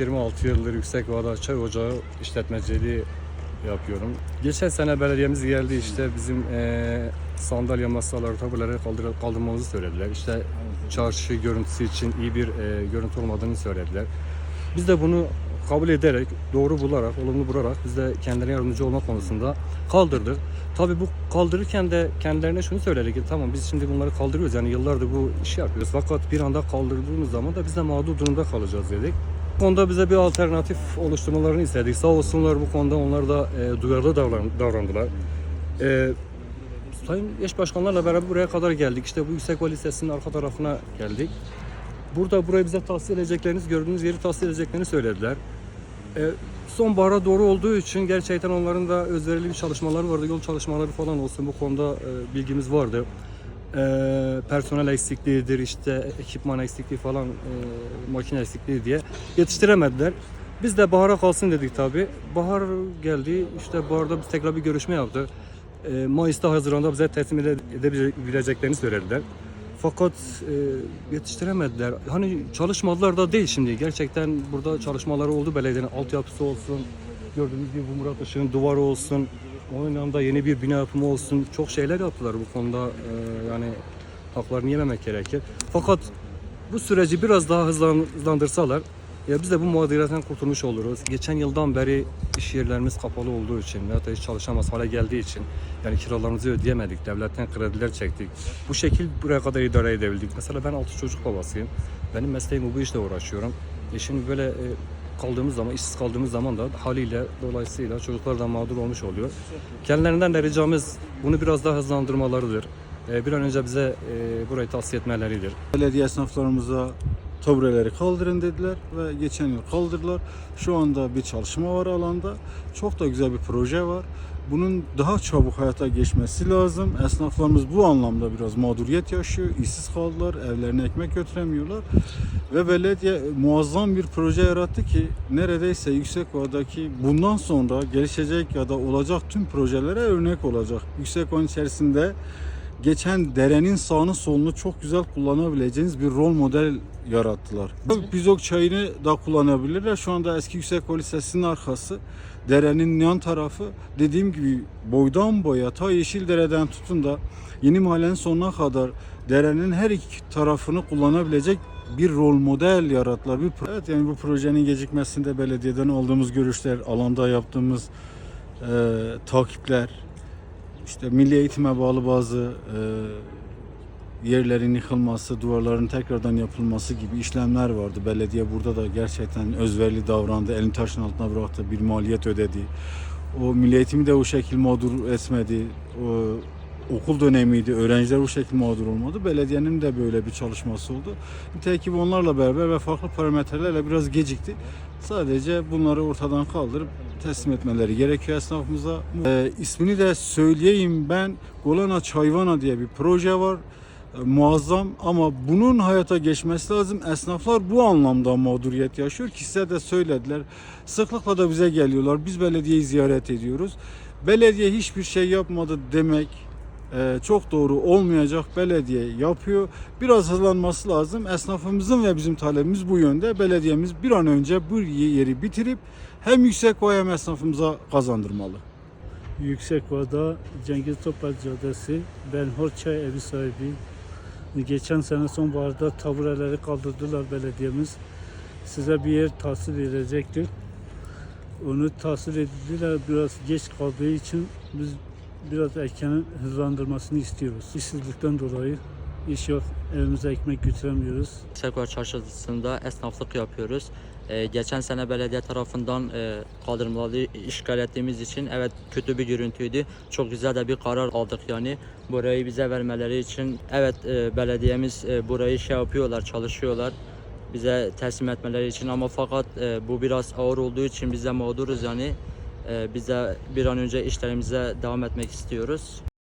26 yıldır Yüksek Çay Ocağı işletmeciliği yapıyorum. Geçen sene belediyemiz geldi işte bizim eee sandalye masaları tabuları kaldır, kaldırmamızı söylediler. İşte çarşı görüntüsü için iyi bir eee, görüntü olmadığını söylediler. Biz de bunu kabul ederek, doğru bularak, olumlu bularak biz de kendilerine yardımcı olma konusunda kaldırdık. Tabii bu kaldırırken de kendilerine şunu söyledik ki tamam biz şimdi bunları kaldırıyoruz yani yıllardır bu işi yapıyoruz. Fakat bir anda kaldırdığımız zaman da biz de mağdur durumda kalacağız dedik. Konuda bize bir alternatif oluşturmalarını istedik. Sağ olsunlar bu konuda onlar da e, duyarlı davran, davrandılar. E, Sayın eş başkanlarla beraber buraya kadar geldik. İşte bu Yüksek Lisesi'nin arka tarafına geldik. Burada burayı bize tahsis edeceklerini, gördüğünüz yeri tahsis edeceklerini söylediler. E, sonbahara doğru olduğu için gerçekten onların da özverili bir çalışmaları vardı. Yol çalışmaları falan olsun bu konuda e, bilgimiz vardı. E, personel eksikliğidir, işte ekipman eksikliği falan, e, makine eksikliği diye yetiştiremediler. Biz de bahara kalsın dedik tabi. Bahar geldi, işte baharda biz tekrar bir görüşme yaptık. E, Mayıs'ta, Haziran'da bize teslim ede- edebileceklerini söylediler. Fakat e, yetiştiremediler. Hani çalışmadılar da değil şimdi. Gerçekten burada çalışmaları oldu belediyenin altyapısı olsun. Gördüğünüz gibi bu Murat Işık'ın duvarı olsun. Onun yanında yeni bir bina yapımı olsun. Çok şeyler yaptılar bu konuda. E, yani haklarını yememek gerekir. Fakat bu süreci biraz daha hızlan- hızlandırsalar ya biz de bu mağduriyetten kurtulmuş oluruz. Geçen yıldan beri iş yerlerimiz kapalı olduğu için veya da hiç çalışamaz hale geldiği için yani kiralarımızı ödeyemedik, devletten krediler çektik. Bu şekil buraya kadar idare edebildik. Mesela ben altı çocuk babasıyım. Benim mesleğim bu işle uğraşıyorum. E şimdi böyle e, kaldığımız zaman, işsiz kaldığımız zaman da haliyle dolayısıyla çocuklar da mağdur olmuş oluyor. Kendilerinden de ricamız bunu biraz daha hızlandırmalarıdır. E, bir an önce bize e, burayı tavsiye etmeleridir. Belediye esnaflarımıza tabureleri kaldırın dediler ve geçen yıl kaldırdılar. Şu anda bir çalışma var alanda. Çok da güzel bir proje var. Bunun daha çabuk hayata geçmesi lazım. Esnaflarımız bu anlamda biraz mağduriyet yaşıyor. İşsiz kaldılar, evlerine ekmek götüremiyorlar. Ve belediye muazzam bir proje yarattı ki neredeyse Yüksekova'daki bundan sonra gelişecek ya da olacak tüm projelere örnek olacak. Yüksekova içerisinde geçen derenin sağını solunu çok güzel kullanabileceğiniz bir rol model yarattılar. Bizok çayını da kullanabilirler. Şu anda eski Yüksekova Lisesi'nin arkası. Derenin yan tarafı dediğim gibi boydan boya ta Yeşildere'den tutun da Yeni Mahallenin sonuna kadar derenin her iki tarafını kullanabilecek bir rol model yarattılar. Bir evet yani bu projenin gecikmesinde belediyeden aldığımız görüşler, alanda yaptığımız e, takipler, işte milli eğitime bağlı bazı e, yerlerin yıkılması, duvarların tekrardan yapılması gibi işlemler vardı. Belediye burada da gerçekten özverili davrandı. Elini taşın altına bıraktı, bir maliyet ödedi. O milli eğitimi de o şekil mağdur etmedi. O okul dönemiydi. Öğrenciler o şekilde mağdur olmadı. Belediyenin de böyle bir çalışması oldu. Nitekim onlarla beraber ve farklı parametrelerle biraz gecikti. Sadece bunları ortadan kaldırıp teslim etmeleri gerekiyor esnafımıza. Ee, ismini de söyleyeyim ben. Golana Çayvana diye bir proje var. Ee, muazzam ama bunun hayata geçmesi lazım. Esnaflar bu anlamda mağduriyet yaşıyor ki size de söylediler. Sıklıkla da bize geliyorlar. Biz belediyeyi ziyaret ediyoruz. Belediye hiçbir şey yapmadı demek çok doğru olmayacak. Belediye yapıyor. Biraz hızlanması lazım. Esnafımızın ve bizim talebimiz bu yönde. Belediyemiz bir an önce bu yeri bitirip hem yüksek oy hem esnafımıza kazandırmalı. Yüksekova'da Cengiz Topal Caddesi, Ben Horçay evi sahibiyim. Geçen sene sonbaharda tabureleri kaldırdılar belediyemiz. Size bir yer tahsis edecektir. Onu tahsis edildiler biraz geç kaldığı için biz biraz erken hızlandırmasını istiyoruz. İşsizlikten dolayı iş yok, evimize ekmek götüremiyoruz. Sekvar Çarşısı'nda esnaflık yapıyoruz. Ee, geçen sene belediye tarafından e, kaldırımları işgal ettiğimiz için evet kötü bir görüntüydü. Çok güzel de bir karar aldık yani. Burayı bize vermeleri için evet e, belediyemiz e, burayı şey yapıyorlar, çalışıyorlar. Bize teslim etmeleri için ama fakat e, bu biraz ağır olduğu için biz de mağduruz yani. E, biz de bir an önce işlerimize devam etmek istiyoruz.